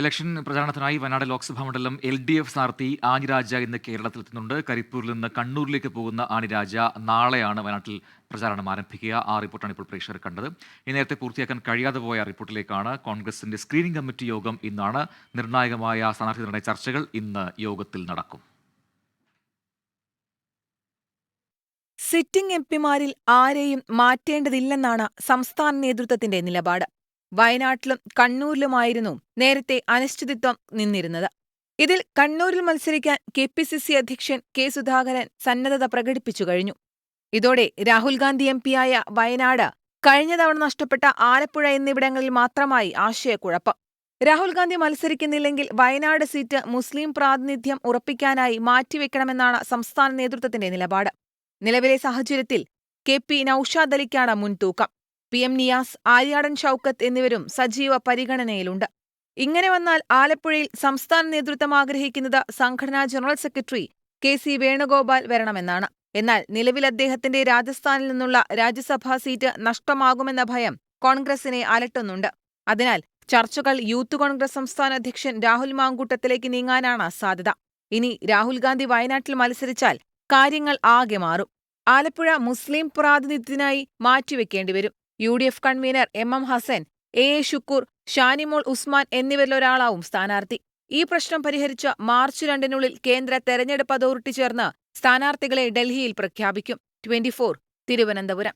Election പ്രചാരണത്തിനായി വയനാട് ലോക്സഭാ മണ്ഡലം L D F സ്ഥാനാർത്ഥി ആനിരാജ ഇന്ന് കേരളത്തിലെത്തുന്നുണ്ട്. കരിപ്പൂരിൽ നിന്ന് കണ്ണൂരിലേക്ക് പോകുന്ന ആനിരാജ നാളെയാണ് വയനാട്ടിൽ പ്രചാരണം ആരംഭിക്കുക. ആ റിപ്പോർട്ടാണ് ഇപ്പോൾ പ്രേക്ഷകർ കണ്ടത്. ഈ നേരത്തെ പൂർത്തിയാക്കാൻ കഴിയാതെ പോയ റിപ്പോർട്ടിലേക്കാണ് കോൺഗ്രസിന്റെ സ്ക്രീനിംഗ് കമ്മിറ്റി യോഗം ഇന്നാണ്. നിർണായകമായ സ്ഥാനാർത്ഥി നിർണയ ചർച്ചകൾ ഇന്ന് യോഗത്തിൽ നടക്കും. സിറ്റിംഗ് എംപിമാരിൽ ആരെയും മാറ്റേണ്ടതില്ലെന്നാണ് സംസ്ഥാന നേതൃത്വത്തിന്റെ നിലപാട്. വയനാട്ടിലും കണ്ണൂരിലുമായിരുന്നു നേരത്തെ അനിശ്ചിതത്വം നിന്നിരുന്നത്. ഇതിൽ കണ്ണൂരിൽ മത്സരിക്കാൻ കെ പി സി സി അധ്യക്ഷൻ കെ സുധാകരൻ സന്നദ്ധത പ്രകടിപ്പിച്ചു കഴിഞ്ഞു. ഇതോടെ രാഹുൽ ഗാന്ധി എം പിയായ വയനാട് കഴിഞ്ഞ തവണ നഷ്ടപ്പെട്ട ആലപ്പുഴ എന്നിവിടങ്ങളിൽ മാത്രമായി ആശയക്കുഴപ്പം. രാഹുൽ ഗാന്ധി മത്സരിക്കുന്നില്ലെങ്കിൽ വയനാട് സീറ്റ് മുസ്ലിം പ്രാതിനിധ്യം ഉറപ്പിക്കാനായി മാറ്റിവെക്കണമെന്നാണ് സംസ്ഥാന നേതൃത്വത്തിന്റെ നിലപാട്. നിലവിലെ സാഹചര്യത്തിൽ കെ പി നൌഷാദ് അലിക്കാണ് മുൻതൂക്കം. പി എം നിയാസ് ആര്യാടൻ ഷൌക്കത്ത് എന്നിവരും സജീവ പരിഗണനയിലുണ്ട്. ഇങ്ങനെ വന്നാൽ ആലപ്പുഴയിൽ സംസ്ഥാന നേതൃത്വം ആഗ്രഹിക്കുന്നത് സംഘടനാ general secretary K C Venugopal വരണമെന്നാണ്. എന്നാൽ നിലവിൽ അദ്ദേഹത്തിന്റെ രാജസ്ഥാനിൽ നിന്നുള്ള രാജ്യസഭാ സീറ്റ് നഷ്ടമാകുമെന്ന ഭയം കോൺഗ്രസിനെ അലട്ടുന്നുണ്ട്. അതിനാൽ ചർച്ചകൾ യൂത്ത് കോൺഗ്രസ് സംസ്ഥാന അധ്യക്ഷൻ രാഹുൽ മാങ്കൂട്ടത്തിലേക്ക് നീങ്ങാനാണ് സാധ്യത. ഇനി രാഹുൽ ഗാന്ധി വയനാട്ടിൽ മത്സരിച്ചാൽ കാര്യങ്ങൾ ആകെ മാറും. ആലപ്പുഴ മുസ്ലിം പ്രാതിനിധ്യത്തിനായി മാറ്റിവെക്കേണ്ടിവരും U D F convener M M Hassan A A Shukkur Shanimol Usman എന്നിവരിലൊരാളാവും സ്ഥാനാർത്ഥി. ഈ പ്രശ്നം പരിഹരിച്ച മാർച്ച് രണ്ടിനുള്ളിൽ കേന്ദ്ര തെരഞ്ഞെടുപ്പ് അതോറിറ്റി ചേർന്ന് സ്ഥാനാർത്ഥികളെ ഡൽഹിയിൽ പ്രഖ്യാപിക്കും. Twenty four Thiruvananthapuram.